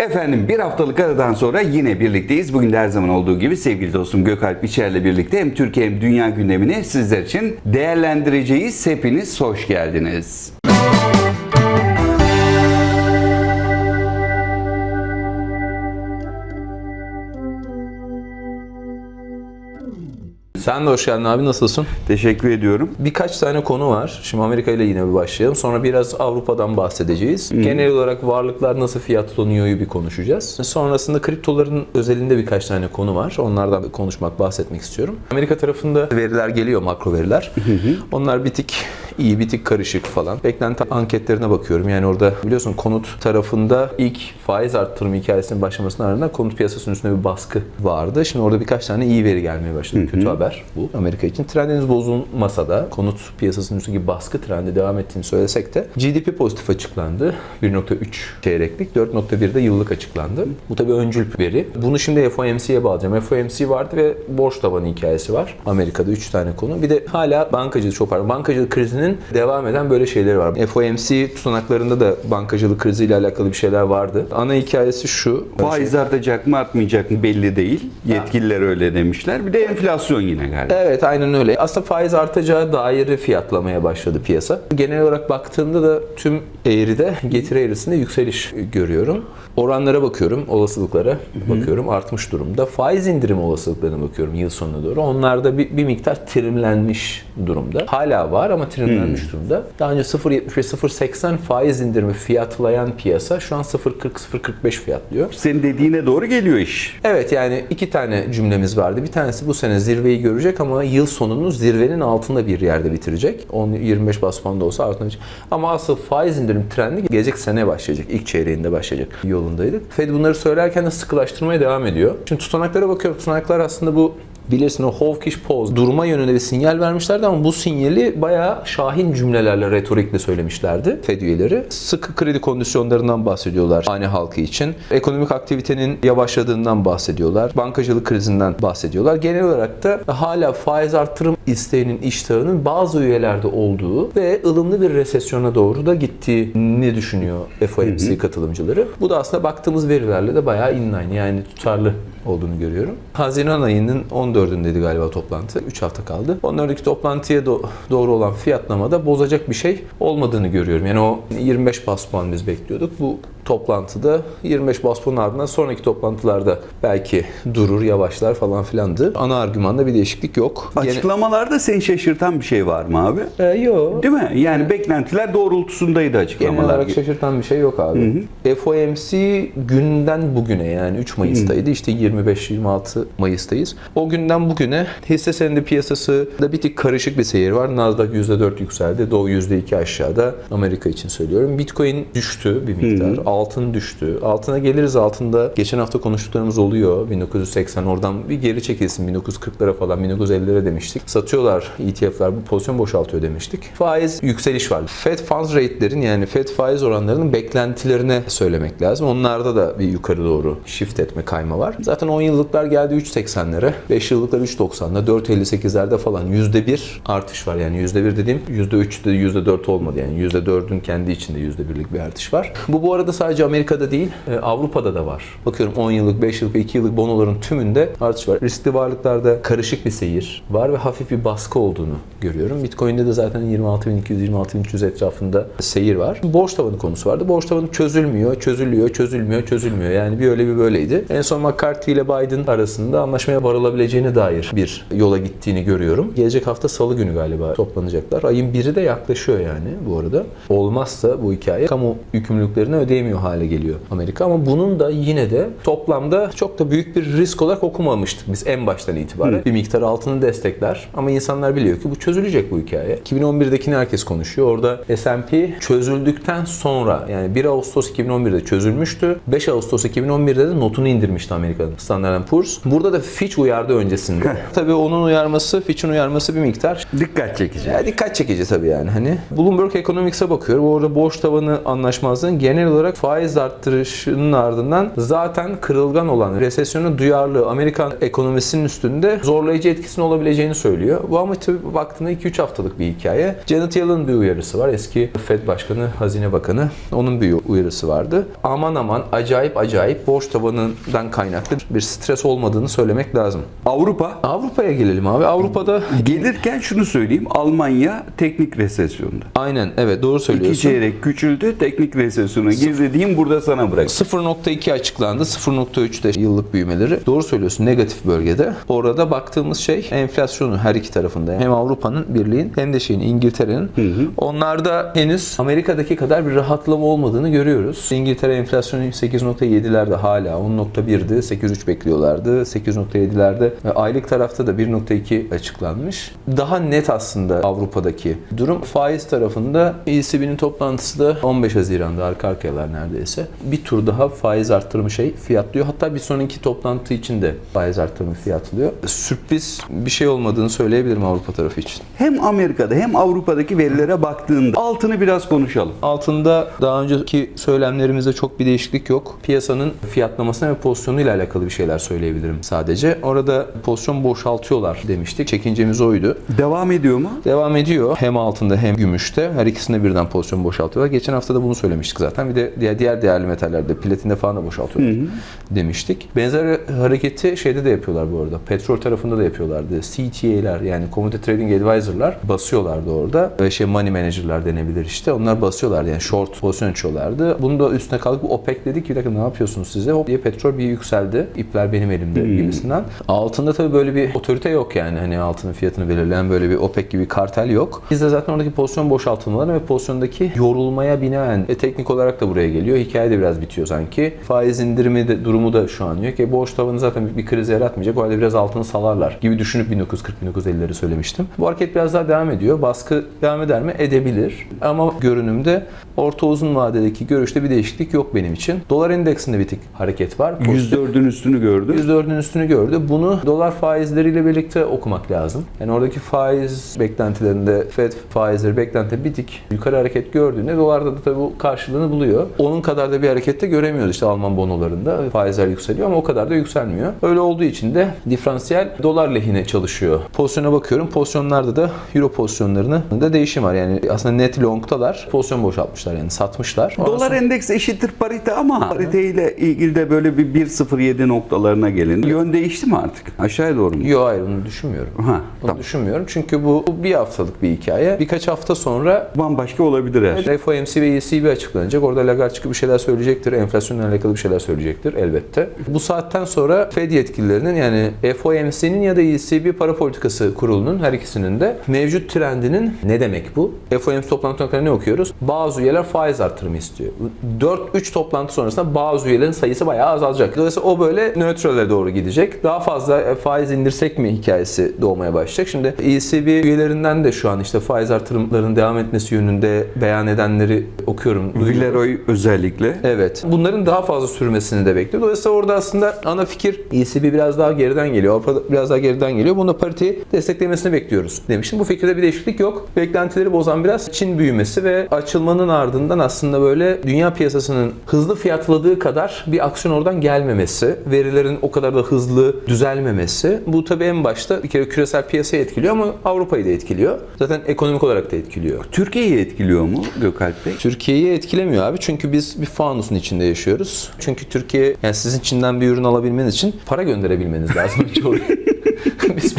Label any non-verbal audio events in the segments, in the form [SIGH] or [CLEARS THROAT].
Efendim bir haftalık aradan sonra yine birlikteyiz. Bugün de her zaman olduğu gibi sevgili dostum Gökalp İçer'le birlikte hem Türkiye hem dünya gündemini sizler için değerlendireceğiz. Hepiniz hoş geldiniz. Sen de hoş geldin abi nasılsın? Teşekkür ediyorum. Birkaç tane konu var. Şimdi Amerika ile yine bir başlayalım. Sonra biraz Avrupa'dan bahsedeceğiz. Genel olarak varlıklar nasıl fiyatlanıyor'yu bir konuşacağız. Sonrasında kriptoların özelinde birkaç tane konu var. Onlardan konuşmak, bahsetmek istiyorum. Amerika tarafında veriler geliyor, makro veriler. Onlar bir tık iyi, bir tık karışık falan. Beklenti anketlerine bakıyorum. Yani orada biliyorsun konut tarafında ilk faiz arttırım hikayesinin başlamasının ardından konut piyasasının üstünde bir baskı vardı. Şimdi orada birkaç tane iyi veri gelmeye başladı. Kötü haber bu Amerika için. Trendiniz bozulmasa da konut piyasasının üstündeki baskı trendi devam ettiğini söylesek de GDP pozitif açıklandı. 1.3 çeyreklik, 4.1 de yıllık açıklandı. Bu tabii öncül veri. Bunu şimdi FOMC'ye bağlayacağım. FOMC vardı ve borç tabanı hikayesi var. Amerika'da 3 tane konu. Bir de hala bankacılık çok pardon. Bankacılık krizinin devam eden böyle şeyleri var. FOMC tutanaklarında da bankacılık kriziyle alakalı bir şeyler vardı. Ana hikayesi şu. Faiz artacak mı artmayacak mı belli değil. Yetkililer öyle demişler. Bir de enflasyon yine galiba. Evet aynen öyle. Aslında faiz artacağı dair fiyatlamaya başladı piyasa. Genel olarak baktığımda da tüm eğride getiri eğrisinde yükseliş görüyorum. Oranlara bakıyorum, olasılıklara bakıyorum. Artmış durumda. Faiz indirim olasılıklarına bakıyorum yıl sonuna doğru. Onlarda bir, bir miktar trimlenmiş durumda. Hala var ama trimlenmiş durumda. Daha önce 0.75, 0.80 faiz indirimi fiyatlayan piyasa şu an 0.40, 0.45 fiyatlıyor. Senin dediğine doğru geliyor iş. Evet yani iki tane cümlemiz vardı. Bir tanesi bu sene zirveyi görecek ama yıl sonunu zirvenin altında bir yerde bitirecek. 10-25 bas puan da olsa bitecek. Ama asıl faiz indirim trendi gelecek sene başlayacak. İlk çeyreğinde başlayacak yolundaydık. Fed bunları söylerken de sıkılaştırmaya devam ediyor. Şimdi tutanaklara bakıyorum. Tutanaklar aslında bu bilirsin o hawkish pause duruma yönünde bir sinyal vermişlerdi ama bu sinyali bayağı şahin cümlelerle, retorikle söylemişlerdi Fed üyeleri. Sıkı kredi kondisyonlarından bahsediyorlar hane halkı için. Ekonomik aktivitenin yavaşladığından bahsediyorlar. Bankacılık krizinden bahsediyorlar. Genel olarak da hala faiz arttırım isteğinin iştahının bazı üyelerde olduğu ve ılımlı bir resesyona doğru da gittiğini düşünüyor FOMC katılımcıları. Bu da aslında baktığımız verilerle de bayağı inline yani tutarlı olduğunu görüyorum. Haziran ayının 14'ündeydi galiba toplantı. 3 hafta kaldı. Onlardaki toplantıya do- doğru olan fiyatlamada bozacak bir şey olmadığını görüyorum. Yani o 25 bas puan biz bekliyorduk. Bu toplantıda 25 bas puan ardından sonraki toplantılarda belki durur, yavaşlar falan filandı. Ana argümanda bir değişiklik yok. Gene- Açıklamalarda seni şaşırtan bir şey var mı abi? Ee, yok. Değil mi? Yani beklentiler doğrultusundaydı Genel açıklamalar. olarak şaşırtan bir şey yok abi. FOMC günden bugüne yani 3 Mayıs'taydı. İşte 25-26 Mayıs'tayız. O günden bugüne hisse senedi piyasası da bir tık karışık bir seyir var. Nasdaq %4 yükseldi. Dow %2 aşağıda. Amerika için söylüyorum. Bitcoin düştü bir miktar. Altın düştü. Altına geliriz altında. Geçen hafta konuştuklarımız oluyor. 1980 oradan bir geri çekilsin. 1940'lara falan 1950'lere demiştik. Satıyorlar ETF'ler bu pozisyon boşaltıyor demiştik. Faiz yükseliş var. Fed funds rate'lerin yani Fed faiz oranlarının beklentilerine söylemek lazım. Onlarda da bir yukarı doğru shift etme kayma var. Zaten 10 yıllıklar geldi 3.80'lere. 5 yıllıklar 3.90'da. 4.58'lerde falan %1 artış var. Yani %1 dediğim %3'de %4 olmadı. Yani %4'ün kendi içinde %1'lik bir artış var. Bu bu arada sadece Amerika'da değil e, Avrupa'da da var. Bakıyorum 10 yıllık, 5 yıllık ve 2 yıllık bonoların tümünde artış var. Riskli varlıklarda karışık bir seyir var ve hafif bir baskı olduğunu görüyorum. Bitcoin'de de zaten 26.200-26.300 etrafında seyir var. Borç tavanı konusu vardı. Borç tavanı çözülmüyor, çözülüyor, çözülmüyor, çözülmüyor. Yani bir öyle bir böyleydi. En son McCarthy ile Biden arasında anlaşmaya varılabileceğine dair bir yola gittiğini görüyorum. Gelecek hafta salı günü galiba toplanacaklar. Ayın biri de yaklaşıyor yani bu arada. Olmazsa bu hikaye kamu yükümlülüklerini ödeyemiyor hale geliyor Amerika ama bunun da yine de toplamda çok da büyük bir risk olarak okumamıştık biz en baştan itibaren. Bir miktar altını destekler ama insanlar biliyor ki bu çözülecek bu hikaye. 2011'dekini herkes konuşuyor. Orada S&P çözüldükten sonra yani 1 Ağustos 2011'de çözülmüştü. 5 Ağustos 2011'de de notunu indirmişti Amerika'nın Standard Poor's. Burada da Fitch uyardı öncesinde. [LAUGHS] Tabii onun uyarması, Fitch'in uyarması bir miktar Dikkat çekici. ya dikkat çekici tabii yani hani. Bloomberg Economics'e bakıyorum. Orada borç tavanı anlaşmazlığın genel olarak faiz arttırışının ardından zaten kırılgan olan, resesyona duyarlı Amerikan ekonomisinin üstünde zorlayıcı etkisinin olabileceğini söylüyor. Bu ama tabii baktığında 2-3 haftalık bir hikaye. Janet Yellen'ın bir uyarısı var. Eski Fed Başkanı, Hazine Bakanı. Onun bir uyarısı vardı. Aman aman acayip acayip borç tabanından kaynaklı bir stres olmadığını söylemek lazım. Avrupa Avrupa'ya gelelim abi. Avrupa'da gelirken şunu söyleyeyim. Almanya teknik resesyonda. aynen evet doğru İki söylüyorsun. çeyrek küçüldü. Teknik resesyona girdi diyeyim burada sana bırak. 0.2 açıklandı. 0.3 de yıllık büyümeleri. Doğru söylüyorsun negatif bölgede. Orada baktığımız şey enflasyonu her iki tarafında. Hem Avrupa'nın birliğin hem de şeyin İngiltere'nin. Onlarda henüz Amerika'daki kadar bir rahatlama olmadığını görüyoruz. İngiltere enflasyonu 8.7'lerde hala 10.1'di. 8.3 bekliyorlardı. 8.7'lerde ve aylık tarafta da 1.2 açıklanmış. Daha net aslında Avrupa'daki durum. Faiz tarafında ECB'nin toplantısı da 15 Haziran'da arka arkayalar neredeyse. Bir tur daha faiz arttırımı şey fiyatlıyor. Hatta bir sonraki toplantı için de faiz arttırımı fiyatlıyor. Sürpriz bir şey olmadığını söyleyebilirim Avrupa tarafı için. Hem Amerika'da hem Avrupa'daki verilere baktığında altını biraz konuşalım. Altında daha önceki söylemlerimizde çok bir değişiklik yok. Piyasanın fiyatlamasına ve pozisyonuyla alakalı bir şeyler söyleyebilirim sadece. Orada pozisyon boşaltıyorlar demiştik. Çekincemiz oydu. Devam ediyor mu? Devam ediyor. Hem altında hem gümüşte. Her ikisinde birden pozisyon boşaltıyorlar. Geçen hafta da bunu söylemiştik zaten. Bir de diğer, diğer değerli metallerde, platinde falan da boşaltıyorlar demiştik. Benzer hareketi şeyde de yapıyorlar bu arada. Petrol tarafında da yapıyorlardı. CTA'ler yani Commodity Trading Advisor'lar basıyorlardı orada. Ve şey money manager'lar denebilir işte. Onlar basıyorlardı yani short pozisyon açıyorlardı. Bunu da üstüne kaldık. OPEC dedi ki bir dakika ne yapıyorsunuz size? Hop diye petrol bir yükseldi. İpler benim elimde gibisinden. Altında tabii böyle bir otorite yok yani. Hani altının fiyatını belirleyen böyle bir OPEC gibi kartel yok. Biz de zaten oradaki pozisyon boşaltımları ve pozisyondaki yorulmaya binaen e, teknik olarak da buraya geliyor. Hikaye de biraz bitiyor sanki. Faiz indirimi de durumu da şu an yok. ki borç tavanı zaten bir, bir kriz yaratmayacak. O halde biraz altını salarlar gibi düşünüp 1940-1950'leri söylemiştim. Bu hareket biraz daha devam ediyor. Baskı devam eder mi? Edebilir. Ama görünümde orta uzun vadedeki görüşte bir değişiklik yok benim için. Dolar endeksinde bir tık hareket var. Pozitif. %4'ün üstünü gördü. %4'ün üstünü gördü. Bunu dolar faizleriyle birlikte okumak lazım. Yani oradaki faiz beklentilerinde Fed faizleri beklenti bir tık yukarı hareket gördüğünde dolarda da tabii bu karşılığını buluyor. Onun kadar da bir harekette göremiyoruz işte Alman bonolarında. Faizler yükseliyor ama o kadar da yükselmiyor. Öyle olduğu için de diferansiyel dolar lehine çalışıyor. Pozisyona bakıyorum. Pozisyonlarda da euro pozisyonlarında da değişim var. Yani aslında net long'talar. Pozisyon boşaltmışlar yani satmışlar. Ondan Dolar sonra- endeks eşittir parite ama pariteyle ilgili de böyle bir 1.07 noktalarına gelin. Yön değişti mi artık? Aşağıya doğru mu? Yok hayır onu düşünmüyorum. Ha, Bunu tamam. düşünmüyorum çünkü bu bu bir haftalık bir hikaye. Birkaç hafta sonra Bambaşka olabilir her şey. FOMC ve ECB açıklanacak. Orada Lagarde çıkıp bir şeyler söyleyecektir. Enflasyonla alakalı bir şeyler söyleyecektir elbette. Bu saatten sonra Fed yetkililerinin yani FOMC'nin ya da ECB para politikası kurulunun her ikisinin de mevcut trendinin ne demek bu? FOMC toplantılarında ne okuyoruz? Bazı üyeler faiz artırımı istiyor. 4-3 toplantı sonrasında bazı üyelerin sayısı bayağı azalacak. Dolayısıyla o böyle nötrale doğru gidecek. Daha fazla e, faiz indirsek mi hikayesi doğmaya başlayacak. Şimdi ECB üyelerinden de şu an işte faiz artırımlarının devam etmesi yönünde beyan edenleri okuyorum. Villeroy özellikle. Evet. Bunların daha fazla sürmesini de bekliyor. Dolayısıyla orada aslında ana fikir ECB biraz daha geriden geliyor. Avrupa biraz daha geriden geliyor. Bunda pariteyi desteklemesini bekliyoruz demiştim. Bu fikirde bir değişiklik yok. Beklentileri bozan biraz Çin büyümesi ve açılmanın ardından aslında böyle dünya piyasasının hızlı fiyatladığı kadar bir aksiyon oradan gelmemesi, verilerin o kadar da hızlı düzelmemesi. Bu tabii en başta bir kere küresel piyasayı etkiliyor ama Avrupa'yı da etkiliyor. Zaten ekonomik olarak da etkiliyor. Türkiye'yi etkiliyor mu Gökalp Bey? Türkiye'yi etkilemiyor abi çünkü biz bir fanusun içinde yaşıyoruz. Çünkü Türkiye yani sizin Çin'den bir ürün alabilmeniz için para gönderebilmeniz lazım [LAUGHS] [LAUGHS] biz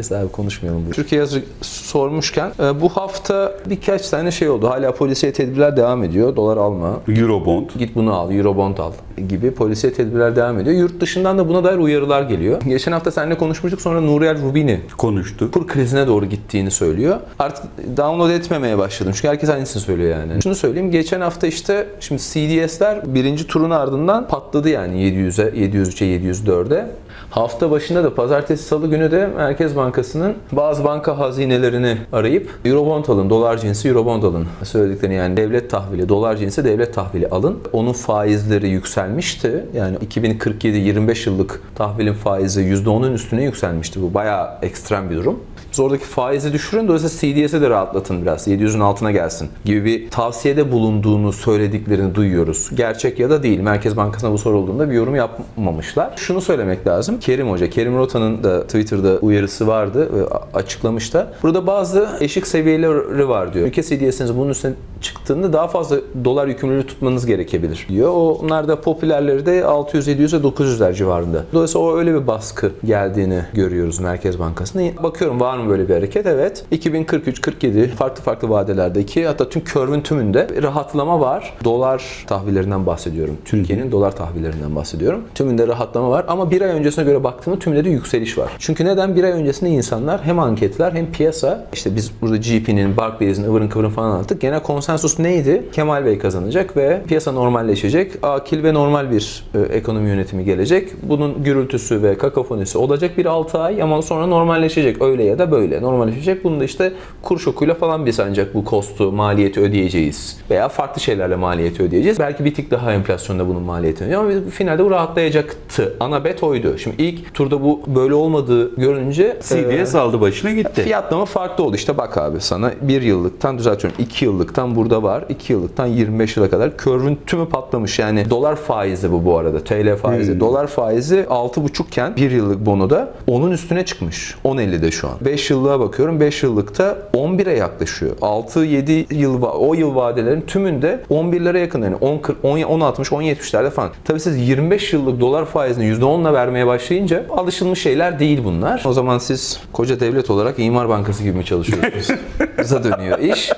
Neyse abi konuşmayalım bu. Türkiye yazı sormuşken e, bu hafta birkaç tane şey oldu. Hala polisiye tedbirler devam ediyor. Dolar alma. Eurobond. Git bunu al, Eurobond al gibi polisiye tedbirler devam ediyor. Yurt dışından da buna dair uyarılar geliyor. Geçen hafta seninle konuşmuştuk sonra Nuriel Rubini konuştu. kur krizine doğru gittiğini söylüyor. Artık download etmemeye başladım. Çünkü herkes aynısını söylüyor yani. Şunu söyleyeyim. Geçen hafta işte şimdi CDS'ler birinci turun ardından patladı yani 700'e, 703'e, 704'e. Hafta başında da pazartesi salı günü de Merkez Bankası'nın bazı banka hazinelerini arayıp Eurobond alın, dolar cinsi Eurobond alın söylediklerini yani devlet tahvili, dolar cinsi devlet tahvili alın. Onun faizleri yükselmiş yükselmişti. Yani 2047 25 yıllık tahvilin faizi %10'un üstüne yükselmişti. Bu bayağı ekstrem bir durum. Oradaki faizi düşürün dolayısıyla CDS'e de rahatlatın biraz. 700'ün altına gelsin gibi bir tavsiyede bulunduğunu söylediklerini duyuyoruz. Gerçek ya da değil. Merkez Bankası'na bu sorulduğunda bir yorum yapmamışlar. Şunu söylemek lazım. Kerim Hoca, Kerim Rota'nın da Twitter'da uyarısı vardı ve açıklamış da. Burada bazı eşik seviyeleri var diyor. Ülke CDS'iniz bunun üstüne çıktığında daha fazla dolar yükümlülüğü tutmanız gerekebilir diyor. Onlar da popülerleri de 600, 700 ve 900'ler civarında. Dolayısıyla o öyle bir baskı geldiğini görüyoruz Merkez Bankası'na. Bakıyorum var mı böyle bir hareket? Evet. 2043, 47 farklı farklı vadelerdeki hatta tüm körvün tümünde rahatlama var. Dolar tahvillerinden bahsediyorum. Türkiye'nin dolar tahvillerinden bahsediyorum. Tümünde rahatlama var ama bir ay öncesine göre baktığımda tümünde de yükseliş var. Çünkü neden? Bir ay öncesinde insanlar hem anketler hem piyasa işte biz burada GP'nin, Barclays'in, ıvırın kıvırın falan anlattık. Genel konsensus neydi? Kemal Bey kazanacak ve piyasa normalleşecek. Akil ve normal bir e, ekonomi yönetimi gelecek. Bunun gürültüsü ve kakafonisi olacak bir 6 ay ama sonra normalleşecek. Öyle ya da böyle normalleşecek. Bunu da işte kur şokuyla falan biz ancak bu kostu, maliyeti ödeyeceğiz. Veya farklı şeylerle maliyeti ödeyeceğiz. Belki bir tık daha enflasyonda bunun maliyeti ödeyeceğiz. Ama biz- finalde bu rahatlayacaktı. Ana bet oydu. Şimdi ilk turda bu böyle olmadığı görünce e, CDS aldı başına gitti. Fiyatlama farklı oldu. İşte bak abi sana bir yıllıktan düzeltiyorum. 2 yıllıktan burada var. 2 yıllıktan 25 yıla kadar körvün tümü patlamış. Yani dolar faizi bu bu arada. TL faizi. Dolar faizi 6,5 iken 1 yıllık bonoda onun üstüne çıkmış. 10.50'de şu an. 5 yıllığa bakıyorum. 5 yıllıkta 11'e yaklaşıyor. 6-7 yıl o yıl vadelerin tümünde 11'lere yakın yani 10 40 10 10 60 10 70'lerde falan. Tabii siz 25 yıllık dolar faizini %10'la vermeye başlayınca alışılmış şeyler değil bunlar. O zaman siz koca devlet olarak İmar Bankası gibi mi çalışıyorsunuz? [LAUGHS] Bize dönüyor iş.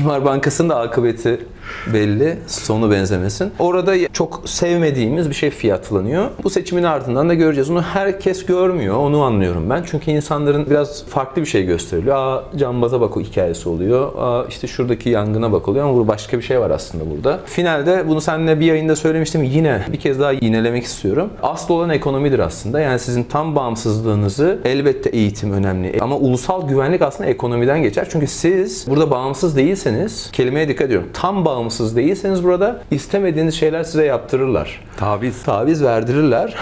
İmar Bankası'nın da akıbeti belli, sonu benzemesin. Orada çok sevmediğimiz bir şey fiyatlanıyor. Bu seçimin ardından da göreceğiz. Onu herkes görmüyor, onu anlıyorum ben. Çünkü insanların biraz farklı bir şey gösteriliyor. Aa cambaza bak o hikayesi oluyor. Aa işte şuradaki yangına bak oluyor ama burada başka bir şey var aslında burada. Finalde bunu seninle bir yayında söylemiştim. Yine bir kez daha yinelemek istiyorum. Asıl olan ekonomidir aslında. Yani sizin tam bağımsızlığınızı elbette eğitim önemli. Ama ulusal güvenlik aslında ekonomiden geçer. Çünkü siz burada bağımsız değilseniz, kelimeye dikkat ediyorum. Tam bağımsız değilseniz burada istemediğiniz şeyler size yaptırırlar. Taviz. Taviz verdirirler.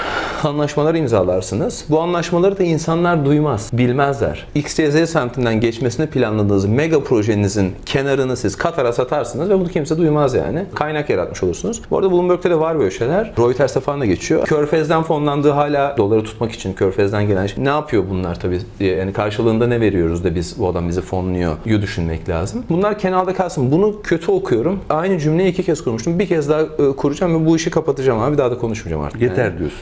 Anlaşmalar imzalarsınız. Bu anlaşmaları da insanlar duymaz, bilmezler. X, Y, Z semtinden geçmesini planladığınız mega projenizin kenarını siz Katar'a satarsınız ve bunu kimse duymaz yani. Kaynak yaratmış olursunuz. Bu arada Bloomberg'te de var böyle şeyler. Reuters'te falan da geçiyor. Körfez'den fonlandığı hala doları tutmak için Körfez'den gelen şey. Ne yapıyor bunlar tabii. Yani karşılığında ne veriyoruz da biz bu adam bizi fonluyor yu düşünmek lazım. Bunlar kenarda kalsın. Bunu kötü okuyorum. Aynı cümleyi iki kez kurmuştum. Bir kez daha e, kuracağım ve bu işi kapatacağım abi. Daha da konuşmayacağım artık. Yeter Yani diyorsun.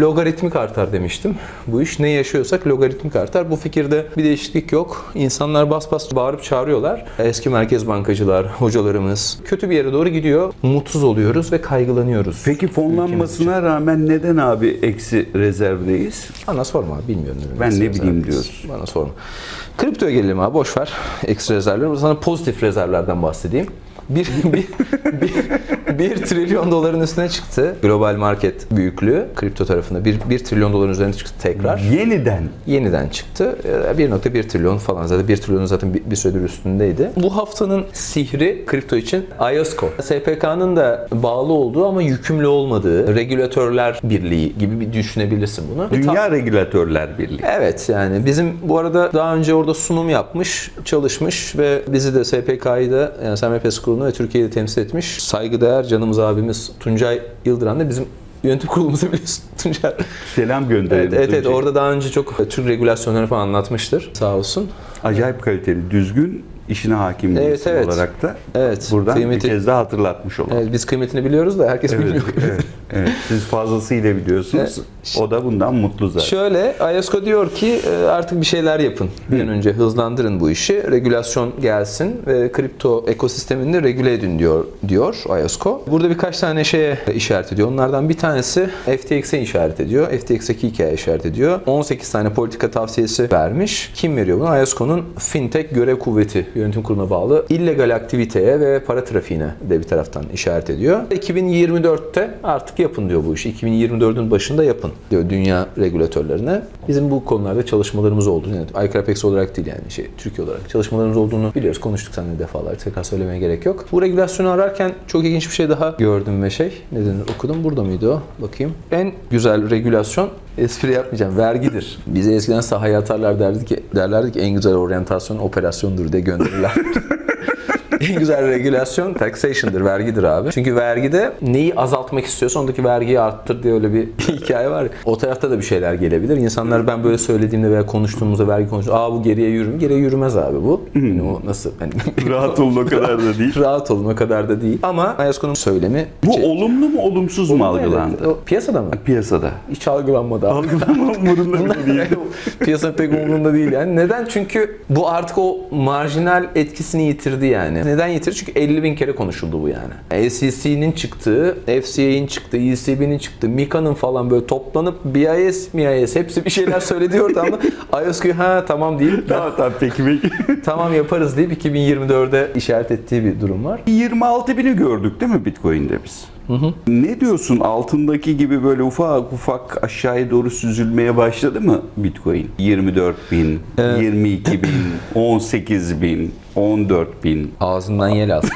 Logaritmik artar demiştim. Bu iş ne yaşıyorsak logaritmik artar. Bu fikirde bir değişiklik yok. İnsanlar bas bas bağırıp çağırıyorlar. Eski merkez bankacılar, hocalarımız kötü bir yere doğru gidiyor. Mutsuz oluyoruz ve kaygılanıyoruz. Peki fonlanmasına rağmen neden abi eksi rezervdeyiz? Bana sorma bilmiyorum. Ben ne bileyim diyorsun. Bana sorma. Kriptoya gelelim abi boş ver. Ekstra rezervler. Sana pozitif rezervlerden bahsedeyim. Bir, bir, bir, bir trilyon doların üstüne çıktı. Global market büyüklüğü kripto tarafında. Bir, bir trilyon doların üzerine çıktı tekrar. Yeniden. yeniden çıktı. Ee, 1.1 trilyon falan zaten 1 trilyonun zaten bir, bir süredir üstündeydi. Bu haftanın sihri kripto için IOSCO. SPK'nın da bağlı olduğu ama yükümlü olmadığı regülatörler birliği gibi bir düşünebilirsin bunu. Dünya Regülatörler Birliği. Evet yani bizim bu arada daha önce orada sunum yapmış, çalışmış ve bizi de SPK'yı da yani SMPS kurulunu ve Türkiye'yi de temsil etmiş. Saygıdeğer canımız abimiz Tuncay Yıldıran da bizim yönetim kurulumuzu biliyorsun [LAUGHS] Tuncay. Selam gönderelim. Evet, evet, evet orada daha önce çok Türk regülasyonları falan anlatmıştır. Sağ olsun. Acayip kaliteli, düzgün, işine hakim bir Evet, isim evet. olarak da Evet, buradan kıymeti- bir kez daha hatırlatmış olalım. Evet, biz kıymetini biliyoruz da herkes Evet, bilmiyor. evet, evet. [LAUGHS] Siz fazlasıyla biliyorsunuz. O da bundan mutlu zaten. Şöyle, IOSCO diyor ki e, artık bir şeyler yapın. Bir an önce hızlandırın bu işi. Regülasyon gelsin ve kripto ekosistemini regüle edin diyor, diyor IOSCO. Burada birkaç tane şeye işaret ediyor. Onlardan bir tanesi FTX'e işaret ediyor. FTX'deki hikaye işaret ediyor. 18 tane politika tavsiyesi vermiş. Kim veriyor bunu? IOSCO'nun fintech görev kuvveti yönetim kuruluna bağlı illegal aktiviteye ve para trafiğine de bir taraftan işaret ediyor. 2024'te artık yapın diyor bu işi. 2024'ün başında yapın diyor dünya regülatörlerine. Bizim bu konularda çalışmalarımız olduğunu, yani iCrapex olarak değil yani şey Türkiye olarak çalışmalarımız olduğunu biliyoruz. Konuştuk seninle defalarca. Tekrar söylemeye gerek yok. Bu regülasyonu ararken çok ilginç bir şey daha gördüm ve şey, ne denir okudum. Burada mıydı o? Bakayım. En güzel regülasyon espri yapmayacağım. Vergidir. Bize eskiden sahaya atarlar derdi ki, derlerdi ki en güzel oryantasyon operasyondur diye gönderirler. [LAUGHS] [LAUGHS] en güzel regülasyon taxation'dır, vergidir abi. Çünkü vergide neyi azaltmak istiyorsa ondaki vergiyi arttır diye öyle bir [LAUGHS] hikaye var. O tarafta da bir şeyler gelebilir. İnsanlar ben böyle söylediğimde veya konuştuğumuzda vergi konuşuyor. Aa bu geriye yürür mü? Geriye yürümez abi bu. Yani o nasıl? Hani [LAUGHS] Rahat olun o kadar da değil. rahat olun o kadar da değil. Ama Ayasko'nun söylemi Bu şey- olumlu mu olumsuz mu algılandı? Evet, o piyasada mı? Piyasada. Hiç algılanmadı abi. Algılama umurunda bile değil. Piyasanın pek umurunda değil yani. Neden? Çünkü bu artık o marjinal etkisini yitirdi yani. Neden yitirdi? Çünkü 50 bin kere konuşuldu bu yani. SEC'nin çıktığı, FCA'nin çıktığı, ECB'nin çıktığı, MiCA'nın falan böyle toplanıp BIS, MIS hepsi bir şeyler söyledi ortamda. [LAUGHS] IOSQ ha tamam deyip Tamam tamam peki peki. [LAUGHS] tamam yaparız deyip 2024'e işaret ettiği bir durum var. 26 bini gördük değil mi Bitcoin'de biz? Ne diyorsun altındaki gibi böyle ufak ufak aşağıya doğru süzülmeye başladı mı Bitcoin? 24 bin, 22 bin, 18 bin, 14 bin. Ağzından yel alsın.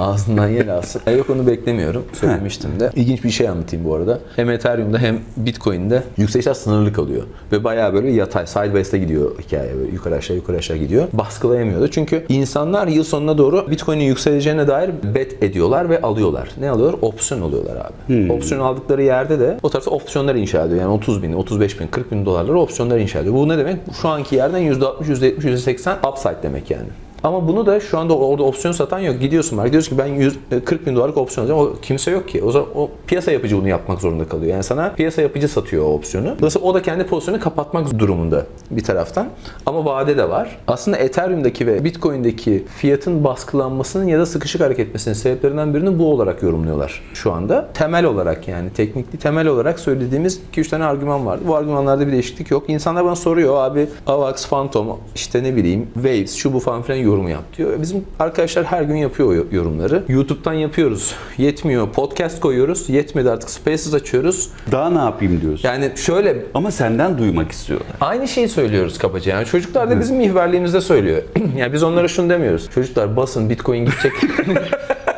Ağzından yel alsın. E, Yok onu beklemiyorum. Söylemiştim de. İlginç bir şey anlatayım bu arada. Hem Ethereum'da hem Bitcoin'de yükselişler sınırlı kalıyor. Ve bayağı böyle yatay, sideways'te gidiyor hikaye. Böyle yukarı aşağı yukarı aşağı gidiyor. Baskılayamıyordu. Çünkü insanlar yıl sonuna doğru Bitcoin'in yükseleceğine dair bet ediyorlar ve alıyorlar. Ne alıyorlar? Opsiyon alıyorlar abi. Opsiyon aldıkları yerde de o tarafta opsiyonlar inşa ediyor. Yani 30 bin, 35 bin, 40 bin dolarlara opsiyonlar inşa ediyor. Bu ne demek? Şu anki yerden %60, %70, %80 upside demek yani. Ama bunu da şu anda orada opsiyon satan yok. Gidiyorsun var. Diyorsun ki ben 100, 40 bin dolarlık opsiyon alacağım. O kimse yok ki. O zaman o piyasa yapıcı bunu yapmak zorunda kalıyor. Yani sana piyasa yapıcı satıyor o opsiyonu. Dolayısıyla o da kendi pozisyonunu kapatmak durumunda bir taraftan. Ama vade de var. Aslında Ethereum'daki ve Bitcoin'deki fiyatın baskılanmasının ya da sıkışık hareket etmesinin sebeplerinden birini bu olarak yorumluyorlar şu anda. Temel olarak yani teknikli temel olarak söylediğimiz 2-3 tane argüman vardı. Bu argümanlarda bir değişiklik yok. İnsanlar bana soruyor abi AVAX, Phantom, işte ne bileyim Waves, şu bu falan filan yorumu yap diyor. Bizim arkadaşlar her gün yapıyor yorumları. YouTube'dan yapıyoruz. Yetmiyor. Podcast koyuyoruz. Yetmedi artık. Spaces açıyoruz. Daha ne yapayım diyorsun. Yani şöyle Ama senden duymak istiyorlar. Aynı şeyi söylüyoruz kabaca. Yani çocuklar da bizim mihverliğimizde söylüyor. [CLEARS THROAT] yani biz onlara şunu demiyoruz. Çocuklar basın Bitcoin gidecek. [LAUGHS]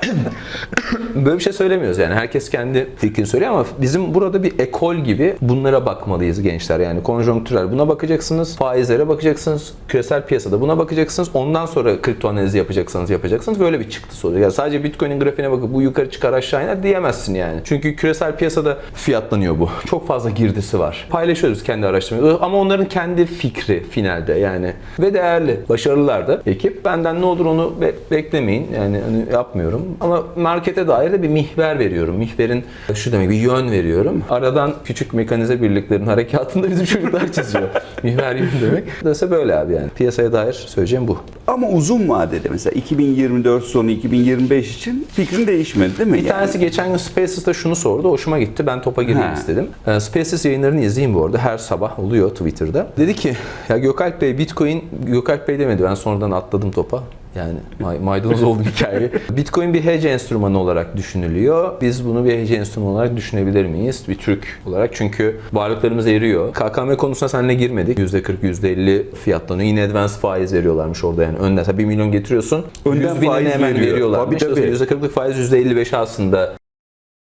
[LAUGHS] Böyle bir şey söylemiyoruz yani. Herkes kendi fikrini söylüyor ama bizim burada bir ekol gibi bunlara bakmalıyız gençler. Yani konjonktürel buna bakacaksınız, faizlere bakacaksınız, küresel piyasada buna bakacaksınız. Ondan sonra kripto analizi yapacaksanız yapacaksınız. Böyle bir çıktısı olacak. Yani sadece Bitcoin'in grafiğine bakıp bu yukarı çıkar aşağı iner diyemezsin yani. Çünkü küresel piyasada fiyatlanıyor bu. Çok fazla girdisi var. Paylaşıyoruz kendi araştırmaları ama onların kendi fikri finalde yani. Ve değerli. Başarılılar da ekip. Benden ne olur onu be- beklemeyin. Yani hani yapmıyorum. Ama markete dair de bir mihver veriyorum. Mihverin şu demek bir yön veriyorum. Aradan küçük mekanize birliklerin harekatında bizim çocuklar çiziyor. [LAUGHS] mihver yön demek. Dolayısıyla böyle abi yani. Piyasaya dair söyleyeceğim bu. Ama uzun vadede mesela 2024 sonu 2025 için fikrin değişmedi değil mi? Bir tanesi geçen gün Spaces'ta şunu sordu. Hoşuma gitti. Ben topa gireyim Ha. istedim. Ee, Spaces yayınlarını izleyin bu arada. Her sabah oluyor Twitter'da. Dedi ki ya Gökalp Bey Bitcoin Gökalp Bey demedi. Ben sonradan atladım topa. Yani may- maydanoz oldum hikaye. [LAUGHS] Bitcoin bir hedge enstrümanı olarak düşünülüyor. Biz bunu bir hedge enstrümanı olarak düşünebilir miyiz? Bir Türk olarak. Çünkü varlıklarımız eriyor. KKM konusuna seninle girmedik. %40, %50 fiyatlanıyor. Yine advance faiz veriyorlarmış orada yani. Önden mesela 1 milyon getiriyorsun. Önden 100 binini faiz hemen veriyor. veriyorlarmış. Tabii, tabii. %40'lık faiz %55 aslında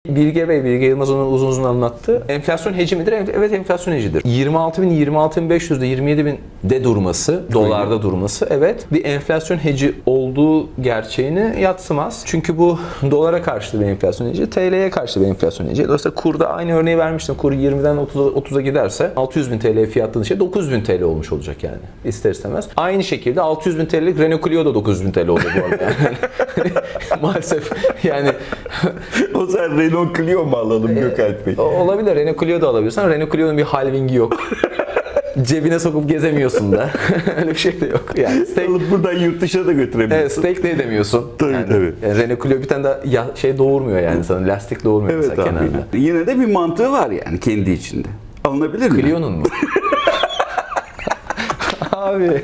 Bilge Bey, Bilge Yılmaz onu uzun uzun anlattı. Enflasyon heci midir? Evet, enflasyon hecidir. 26 bin, 26 bin 500'de 27 bin de durması, dolarda durması evet bir enflasyon heci olduğu gerçeğini yatsımaz. Çünkü bu dolara karşı bir enflasyon heci, TL'ye karşı bir enflasyon heci. Dolayısıyla kurda aynı örneği vermiştim. Kur 20'den 30'a 30'a giderse 600 bin TL fiyatlı şey 900 bin TL olmuş olacak yani ister istemez. Aynı şekilde 600 bin TL'lik Renault Clio da 900 bin TL oldu bu arada. Yani. [LAUGHS] [LAUGHS] Maalesef yani o zaman Renault Clio mu alalım Gökalp Bey? Olabilir. Renault Clio da alabilirsin. Renault Clio'nun bir halvingi yok. [LAUGHS] Cebine sokup gezemiyorsun da. [LAUGHS] Öyle bir şey de yok. Yani steak, Alıp buradan yurt dışına da evet, götürebilirsin. steak de edemiyorsun. Tabii, yani, tabii. yani Renault Clio bir tane de ya, şey doğurmuyor yani sana. Lastik doğurmuyor Evet mesela abi. kenarda. Yine de bir mantığı var yani kendi içinde. Alınabilir mi? Clio'nun mu? [LAUGHS] Abi.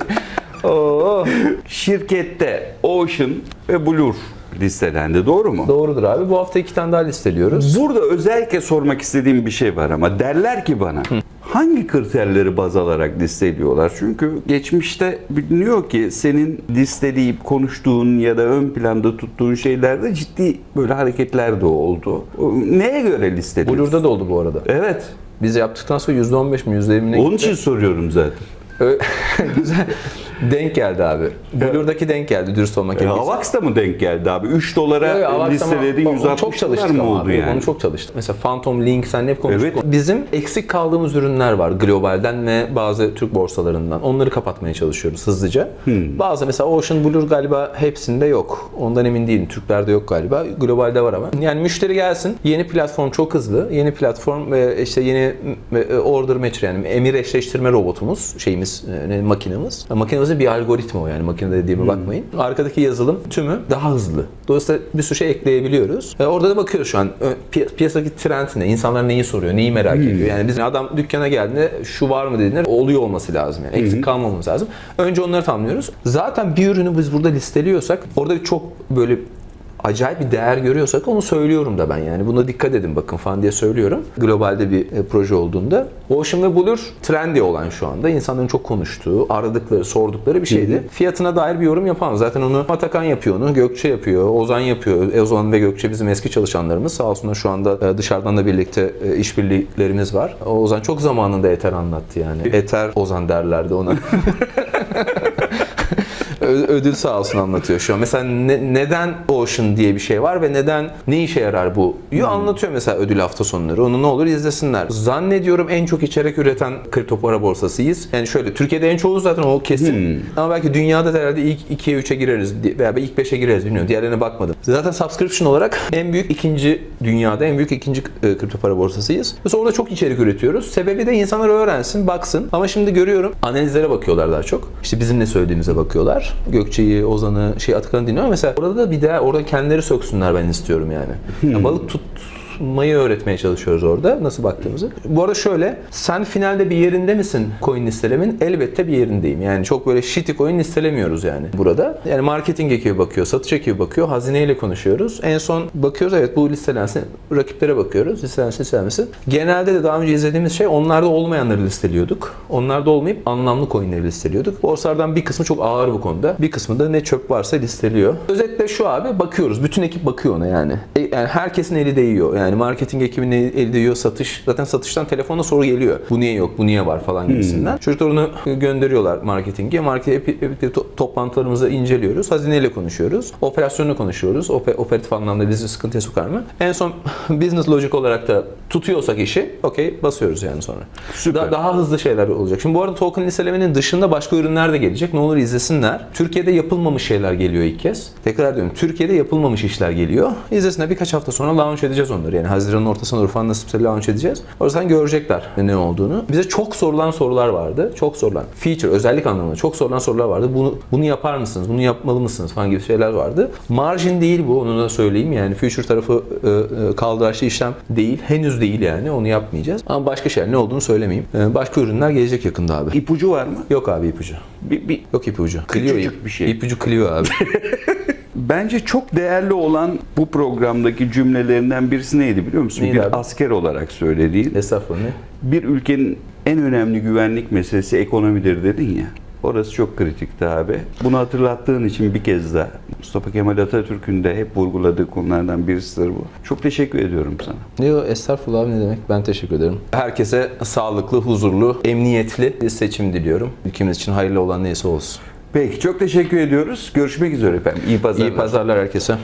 Oo. Şirkette Ocean ve Blur listelendi. Doğru mu? Doğrudur abi. Bu hafta iki tane daha listeliyoruz. Burada özellikle sormak istediğim bir şey var ama derler ki bana hangi kriterleri baz alarak listeliyorlar? Çünkü geçmişte biliniyor ki senin listeleyip konuştuğun ya da ön planda tuttuğun şeylerde ciddi böyle hareketler de oldu. Neye göre listeliyorsun? Blur'da da oldu bu arada. Evet. Biz yaptıktan sonra %15 mi %20 ne Onun gitti? için soruyorum zaten. [LAUGHS] Güzel. Denk geldi abi. Blur'daki denk geldi dürüst olmak E, gerekirse. Avax da mı denk geldi abi? 3 dolara listelediğin onu 160 çok çalıştık mı oldu abi. yani? Onu çok çalıştık. Mesela Phantom Link sen hep konuştuk. Evet. Bizim eksik kaldığımız ürünler var globalden ve bazı Türk borsalarından. Onları kapatmaya çalışıyoruz hızlıca. Hmm. Bazı mesela Ocean Blur galiba hepsinde yok. Ondan emin değilim. Türklerde yok galiba. Globalde var ama. Yani müşteri gelsin. Yeni platform çok hızlı. Yeni platform ve işte yeni e, order match yani emir eşleştirme robotumuz şeyimiz e, makinemiz. Makinemizde bir algoritma o yani makine dediğime bakmayın. Arkadaki yazılım tümü daha hızlı. Dolayısıyla bir sürü şey ekleyebiliyoruz. E, orada da bakıyoruz şu an piy- piyasadaki trend ne? İnsanlar neyi soruyor? Neyi merak ediyor? Yani biz adam dükkana geldiğinde şu var mı dediğinde oluyor olması lazım yani. Eksik kalmamamız lazım. Önce onları tamamlıyoruz. Zaten bir ürünü biz burada listeliyorsak orada çok böyle acayip bir değer görüyorsak onu söylüyorum da ben yani. Buna dikkat edin bakın falan diye söylüyorum. Globalde bir e, proje olduğunda. Ocean ve Blur trendy olan şu anda. İnsanların çok konuştuğu, aradıkları, sordukları bir şeydi. Fiyatına dair bir yorum yapamam. Zaten onu Atakan yapıyor onu, Gökçe yapıyor, Ozan yapıyor. E, Ozan ve Gökçe bizim eski çalışanlarımız. Sağ olsunlar şu anda e, dışarıdan da birlikte işbirliklerimiz var. Ozan çok zamanında Ether anlattı yani. Ether Ozan derlerdi ona. [LAUGHS] Ödül sağ olsun anlatıyor şu an. Mesela ne- neden Ocean diye bir şey var ve neden ne işe yarar bu? Yu anlatıyor mesela ödül hafta sonları. Onu ne olur izlesinler. Zannediyorum en çok içerik üreten kripto para borsasıyız. Yani şöyle Türkiye'de en çoğu zaten o kesin. Ama belki dünyada da herhalde ilk 2'ye 3'e gireriz veya ilk 5'e gireriz bilmiyorum. Diğerlerine bakmadım. Zaten subscription olarak en büyük ikinci dünyada en büyük ikinci e, kripto para borsasıyız. Mesela orada çok içerik üretiyoruz. Sebebi de insanlar öğrensin, baksın. Ama şimdi görüyorum analizlere bakıyorlar daha çok. İşte bizim ne söylediğimize bakıyorlar. Gökçe'yi, Ozan'ı, şey Atakan'ı dinliyor ama mesela orada da bir daha orada kendileri söksünler ben istiyorum yani. Ya balık tutmayı öğretmeye çalışıyoruz orada nasıl baktığımızı. Bu arada şöyle sen finalde bir yerinde misin coin listelemin? Elbette bir yerindeyim. Yani çok böyle shitty coin listelemiyoruz yani burada. Yani marketing ekibi bakıyor, satış ekibi bakıyor, hazineyle konuşuyoruz. En son bakıyoruz evet bu listelensin. Rakiplere bakıyoruz. Listelensin, listelenmesin. Genelde de daha önce izlediğimiz şey onlarda olmayanları listeliyorduk. Onlarda olmayıp anlamlı coinleri listeliyorduk. Borsalardan bir kısmı çok ağır bu konuda. Bir kısmı da ne çöp varsa listeliyor. Özetle şu abi bakıyoruz. Bütün ekip bakıyor ona yani. E, yani herkesin eli değiyor. Yani marketing ekibinin eli değiyor. Satış. Zaten satıştan telefonla soru geliyor. Bu niye yok? Bu niye var falan gibisinden. Çocuklar onu gönderiyorlar marketinge. Market hep, hep birlikte to- toplantılarımızı inceliyoruz. Hazineyle konuşuyoruz. Operasyonunu konuşuyoruz. Ope- operatif anlamda bizi sıkıntıya sokar mı? En son [LAUGHS] business logic olarak da tutuyorsak işi okey basıyoruz yani sonra. Süper. Da- daha hızlı şeyler olacak. Şimdi bu arada token listelemenin dışında başka ürünler de gelecek. Ne olur izlesinler. Türkiye'de yapılmamış şeyler geliyor ilk kez. Tekrar diyorum Türkiye'de yapılmamış işler geliyor. İzlesinler birkaç hafta sonra launch edeceğiz onları. Yani Haziran'ın ortasına falan nasipse launch edeceğiz. O yüzden görecekler ne olduğunu. Bize çok sorulan sorular vardı. Çok sorulan. Feature, özellik anlamında çok sorulan sorular vardı. Bunu bunu yapar mısınız? Bunu yapmalı mısınız? falan gibi şeyler vardı. Margin değil bu. Onu da söyleyeyim. Yani future tarafı e, e, kaldıraçlı işlem değil. Henüz değil yani. Onu yapmayacağız. Ama başka şeyler ne olduğunu söylemeyeyim. E, başka ürünler gelecek yakında abi. İpucu var mı? Yok abi ipucu. Bir, bir, Yok ipucu. Clio Küçücük bir şey. İpucu Clio abi. [LAUGHS] Bence çok değerli olan bu programdaki cümlelerinden birisi neydi biliyor musun? Neydi bir abi? asker olarak söylediğin. Estağfurullah. Bir ülkenin en önemli güvenlik meselesi ekonomidir dedin ya. Orası çok kritikti abi. Bunu hatırlattığın için bir kez daha Mustafa Kemal Atatürk'ün de hep vurguladığı konulardan birisidir bu. Çok teşekkür ediyorum sana. Yok estağfurullah abi ne demek. Ben teşekkür ederim. Herkese sağlıklı, huzurlu, emniyetli bir seçim diliyorum. Ülkemiz için hayırlı olan neyse olsun. Peki çok teşekkür ediyoruz. Görüşmek üzere efendim. İyi pazarlar. İyi pazarlar herkese.